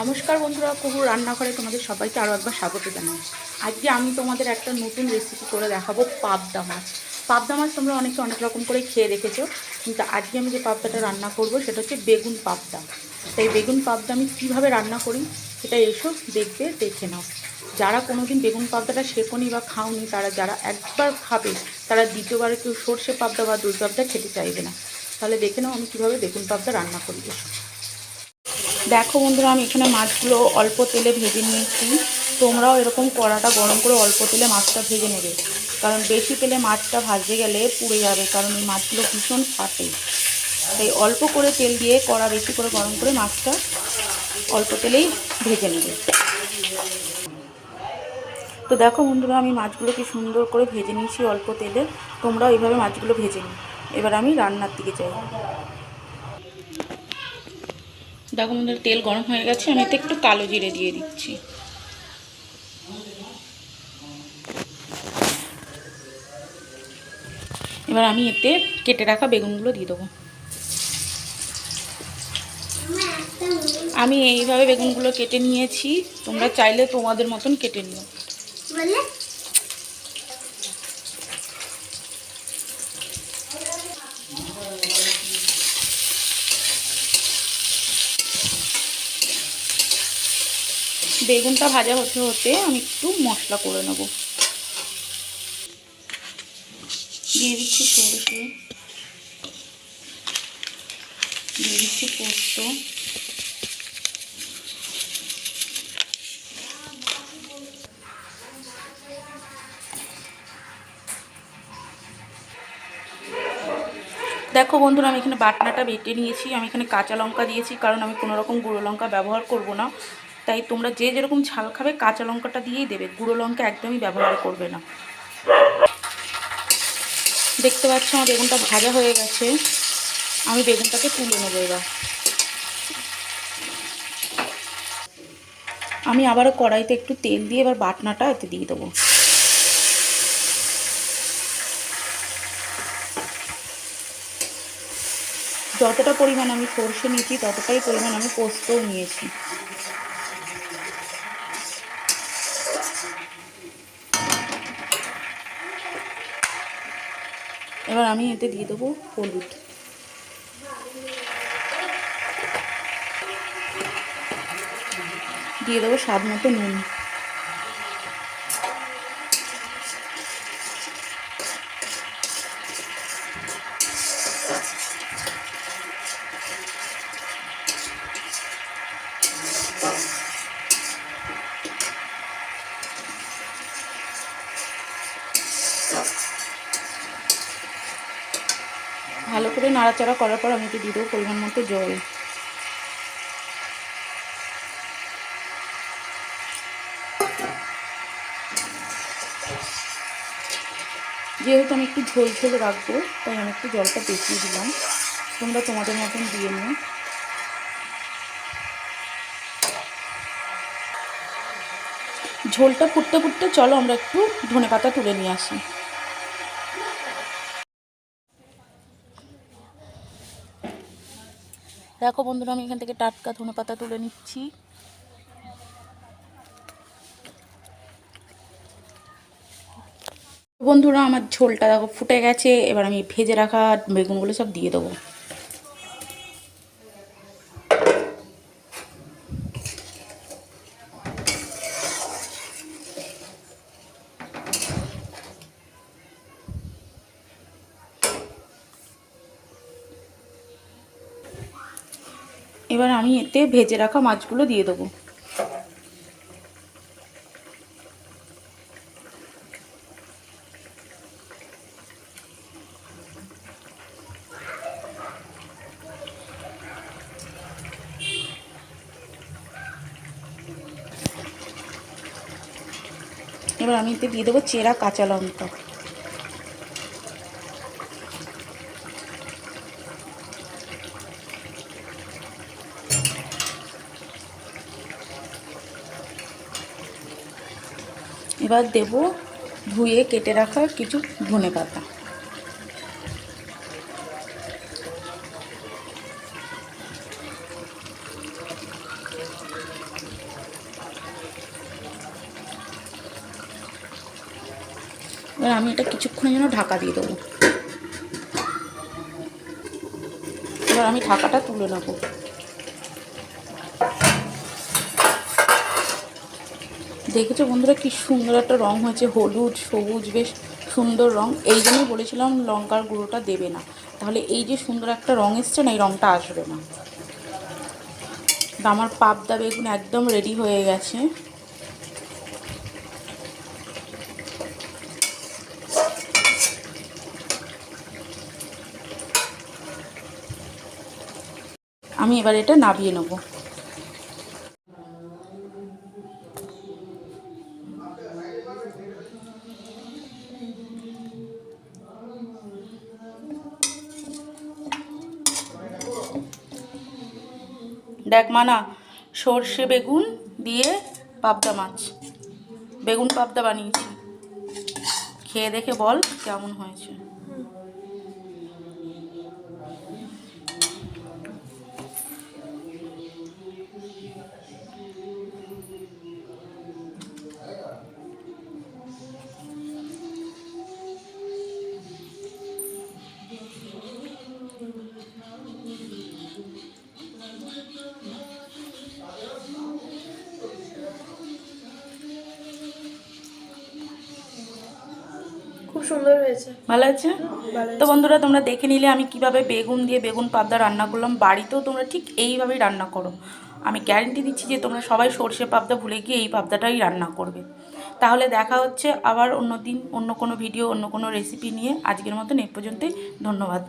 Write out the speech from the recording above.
নমস্কার বন্ধুরা কুকুর রান্নাঘরে তোমাদের সবাইকে আরও একবার স্বাগত জানাই। আজকে আমি তোমাদের একটা নতুন রেসিপি করে দেখাবো, পাবদা মাছ। পাবদা মাছ তোমরা অনেকে অনেক রকম করে খেয়ে রেখেছো কিন্তু আজকে আমি যে পাবদাটা রান্না করব সেটা হচ্ছে বেগুন পাবদা। তাই বেগুন পাবদা আমি কীভাবে রান্না করি সেটা এসো দেখবে দেখে নাও। যারা কোনোদিন বেগুন পাবদাটা শেখনি বা খাওনি, তারা যারা একবার খাবে, তারা দ্বিতীয়বারে কেউ সর্ষে পাবদা বা দই পাবদা খেতে চাইবে না। তাহলে দেখে নাও আমি কীভাবে বেগুন পাবদা রান্না করি, এসো। দেখো বন্ধুরা, আমি এখানে মাছগুলো অল্প তেলে ভেজে নিয়েছি। তোমরাও এরকম কড়াটা গরম করে অল্প তেলে মাছটা ভেজে নেবে। কারণ বেশি তেলে মাছটা ভাজতে গেলে পুড়ে যাবে, কারণ এই মাছগুলো ভীষণ ফাটে। তাই অল্প করে তেল দিয়ে কড়া বেশি করে গরম করে মাছটা অল্প তেলেই ভেজে নেবে। তো দেখো বন্ধুরা, আমি মাছগুলোকে সুন্দর করে ভেজে নিয়েছি অল্প তেলে। তোমরাও এইভাবে মাছগুলো ভেজে নিই এবার আমি রান্নার দিকে যাই। দেখো বন্ধুরা তেল গরম হয়ে গেছে, আমি এতে একটু কালো জিরে দিয়ে দিচ্ছি। এবার আমি এতে কেটে রাখা বেগুনগুলো দিয়ে দেবো। আমি এইভাবে বেগুনগুলো কেটে নিয়েছি, তোমরা চাইলে তোমাদের মতন কেটে নিও। বেগুনটা ভাজা হতে হতে আমি একটু মশলা করে নেব। দিয়ে দিচ্ছি সরষে। দিয়ে দিচ্ছি পোস্ত। দেখো বন্ধুরা, আমি এখানে বাটনাটা বেটে নিয়েছি। আমি এখানে কাঁচা লঙ্কা দিয়েছি, কারণ আমি কোনো রকম গুঁড়ো লঙ্কা ব্যবহার করব না। তাই তোমরা যে যেরকম ঝাল খাবে কাঁচা লঙ্কাটা দিয়েই দেবে। গুঁড়ো লঙ্কা একদমই ব্যবহার করবে না। দেখতে পাচ্ছ আমার বেগুনটা ভাজা হয়ে গেছে। আমি বেগুনটাকে তুলে নেব এবার। আমি আবারও কড়াইতে একটু তেল দিয়ে এবার বাটনাটা এতে দিয়ে দেবো। যতটা পরিমাণ আমি সর্ষে নিয়েছি, ততটাই পরিমাণ আমি পোস্তও নিয়েছি। এবার আমি এতে দিয়ে দেবো হলুদ। দিয়ে দেবো স্বাদ মতো নুন। ভালো করে নাড়াচাড়া করার পর আমি একটু দিয়ে দেবো পরিমাণ মতো জল। যেহেতু আমি একটু ঝোল ঝোল রাখব, তাই আমি একটু জলটা বেশি দিলাম। তোমরা তোমাদের মতন দিয়ে নিও। ঝোলটা ফুটতে ফুটতে চলো আমরা একটু ধনে পাতা তুলে নিয়ে আসি। দেখো বন্ধুরা, আমি এখান থেকে টাটকা ধনে পাতা তুলে নিচ্ছি। বন্ধুরা, আমার ঝোলটা দেখো ফুটে গেছে, এবার আমি ভেজে রাখা বেগুনগুলো সব দিয়ে দেবো। এবার আমি এতে ভেজে রাখা মাছগুলো দিয়ে দেবো। এবার আমি এতে দিয়ে দেবো চেরা কাঁচা লঙ্কা। এবার দেব ধুয়ে কেটে রাখা কিছু ধনে পাতা। এবার আমি এটা কিছুক্ষণের জন্য ঢাকা দিয়ে দেবো। এবার আমি ঢাকাটা তুলে নেব। দেখেছ বন্ধুরা কি সুন্দর একটা রং হয়েছে, হলুদ, সবুজ, বেশ সুন্দর রং। এই জন্যই বলেছিলাম লঙ্কার গুঁড়োটা দেবে না। তাহলে এই যে সুন্দর একটা রং এসছে না, এই রংটা আসবে না। আমার পাবদা বেগুন একদম রেডি হয়ে গেছে। আমি এবার এটা নাবিয়ে নেব। দেখ মানা, সর্ষে বেগুন দিয়ে পাবদা মাছ। বেগুন পাবদা বানিয়েছি। খেয়ে দেখে বল কেমন হয়েছে। খুব সুন্দর হয়েছে। ভালো আছে? তো বন্ধুরা তোমরা দেখে নিলে আমি কীভাবে বেগুন দিয়ে বেগুন পাবদা রান্না করলাম। বাড়িতেও তোমরা ঠিক এইভাবেই রান্না করো। আমি গ্যারেন্টি দিচ্ছি যে তোমরা সবাই সর্ষে পাবদা ভুলে গিয়ে এই পাবদাটাই রান্না করবে। তাহলে দেখা হচ্ছে আবার অন্য দিন অন্য কোনো ভিডিও অন্য কোনো রেসিপি নিয়ে। আজকের মতন এ পর্যন্তই। ধন্যবাদ।